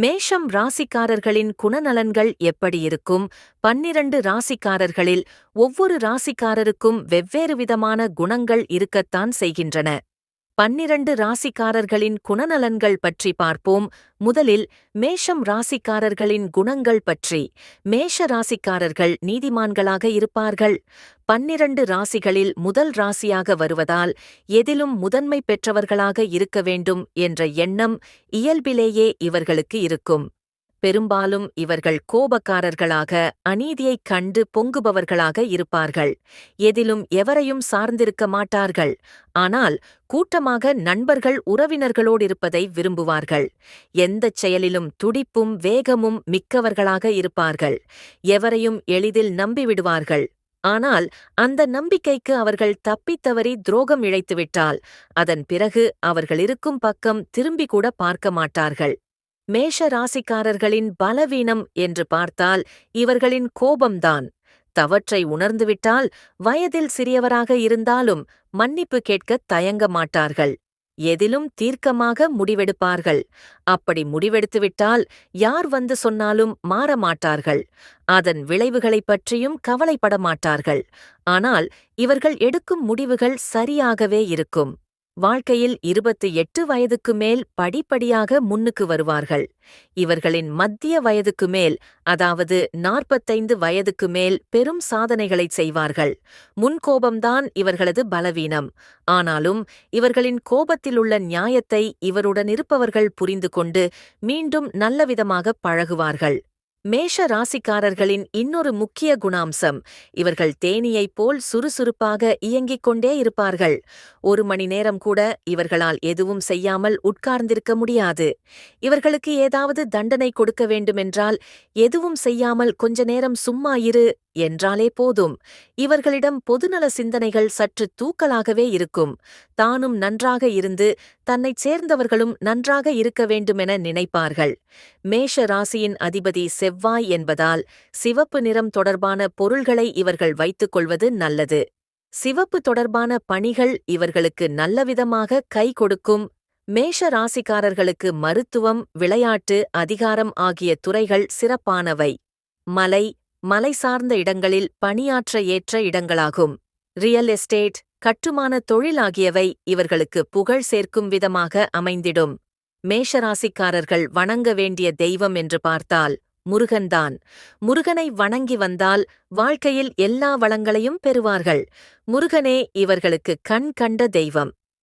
மேஷம் ராசிக்காரர்களின் குணநலன்கள் எப்படி இருக்கும்? பன்னிரண்டு ராசிக்காரர்களில் ஒவ்வொரு ராசிக்காரருக்கும் வெவ்வேறு விதமான குணங்கள் இருக்கத்தான் செய்கின்றன. பன்னிரண்டு ராசிக்காரர்களின் குணநலன்கள் பற்றி பார்ப்போம். முதலில் மேஷம் ராசிக்காரர்களின் குணங்கள் பற்றி. மேஷ ராசிக்காரர்கள் நீதிமான்களாக இருப்பார்கள். பன்னிரண்டு ராசிகளில் முதல் ராசியாக வருவதால் எதிலும் முதன்மை பெற்றவர்களாக இருக்க வேண்டும் என்ற எண்ணம் இயல்பிலேயே இவர்களுக்கு இருக்கும். பெரும்பாலும் இவர்கள் கோபக்காரர்களாக அநீதியைக் கண்டு பொங்குபவர்களாக இருப்பார்கள். எதிலும் எவரையும் சார்ந்திருக்க மாட்டார்கள். ஆனால் கூட்டமாக நண்பர்கள் உறவினர்களோடிருப்பதை விரும்புவார்கள். எந்தச் செயலிலும் துடிப்பும் வேகமும் மிக்கவர்களாக இருப்பார்கள். எவரையும் எளிதில் நம்பிவிடுவார்கள். ஆனால் அந்த நம்பிக்கைக்கு அவர்கள் தப்பித்தவறி துரோகம் இழைத்துவிட்டால் அதன் பிறகு அவர்கள் இருக்கும் பக்கம் திரும்பி கூட பார்க்க மாட்டார்கள். மேஷ ராசிக்காரர்களின் பலவீனம் என்று பார்த்தால் இவர்களின் கோபம்தான். தவற்றை உணர்ந்துவிட்டால் வயதில் சிறியவராக இருந்தாலும் மன்னிப்பு கேட்கத் தயங்க மாட்டார்கள். எதிலும் தீர்க்கமாக முடிவெடுப்பார்கள். அப்படி முடிவெடுத்துவிட்டால் யார் வந்து சொன்னாலும் மாற மாட்டார்கள். அதன் விளைவுகளைப் பற்றியும் கவலைப்பட மாட்டார்கள். ஆனால் இவர்கள் எடுக்கும் முடிவுகள் சரியாகவே இருக்கும். வாழ்க்கையில் இருபத்து எட்டு வயதுக்கு மேல் படிப்படியாக முன்னுக்கு வருவார்கள். இவர்களின் மத்திய வயதுக்கு மேல் அதாவது நாற்பத்தைந்து வயதுக்கு மேல் பெரும் சாதனைகளைச் செய்வார்கள். முன்கோபம்தான் இவர்களது பலவீனம். ஆனாலும் இவர்களின் கோபத்திலுள்ள நியாயத்தை இவருடன் இருப்பவர்கள் புரிந்து கொண்டு மீண்டும் நல்லவிதமாக பழகுவார்கள். மேஷ ராசிக்காரர்களின் இன்னொரு முக்கிய குணாம்சம் இவர்கள் தேனியைப் போல் சுறுசுறுப்பாக இயங்கிக் கொண்டே இருப்பார்கள். ஒரு மணி நேரம் கூட இவர்களால் எதுவும் செய்யாமல் உட்கார்ந்திருக்க முடியாது. இவர்களுக்கு ஏதாவது தண்டனை கொடுக்க வேண்டுமென்றால் எதுவும் செய்யாமல் கொஞ்ச நேரம் சும்மா இரு என்றாலே போதும். இவர்களிடம் பொதுநல சிந்தனைகள் சற்று தூக்கலாகவே இருக்கும். தானும் நன்றாக இருந்து தன்னைச் சேர்ந்தவர்களும் நன்றாக இருக்க வேண்டுமென நினைப்பார்கள். மேஷ ராசியின் அதிபதி செவ்வாய் என்பதால் சிவப்பு நிறம் தொடர்பான பொருள்களை இவர்கள் வைத்துக் கொள்வது நல்லது. சிவப்பு தொடர்பான பணிகள் இவர்களுக்கு நல்லவிதமாக கை கொடுக்கும். மேஷ ராசிக்காரர்களுக்கு மருத்துவம் விளையாட்டு அதிகாரம் ஆகிய துறைகள் சிறப்பானவை. மலை மலை சார்ந்த இடங்களில் பணியாற்ற ஏற்ற இடங்களாகும். ரியல் எஸ்டேட் கட்டுமான தொழில் ஆகியவை இவர்களுக்கு புகழ் சேர்க்கும் விதமாக அமைந்திடும். மேஷராசிக்காரர்கள் வணங்க வேண்டிய தெய்வம் என்று பார்த்தால் முருகன்தான். முருகனை வணங்கி வந்தால் வாழ்க்கையில் எல்லா வளங்களையும் பெறுவார்கள். முருகனே இவர்களுக்கு கண் கண்ட தெய்வம்.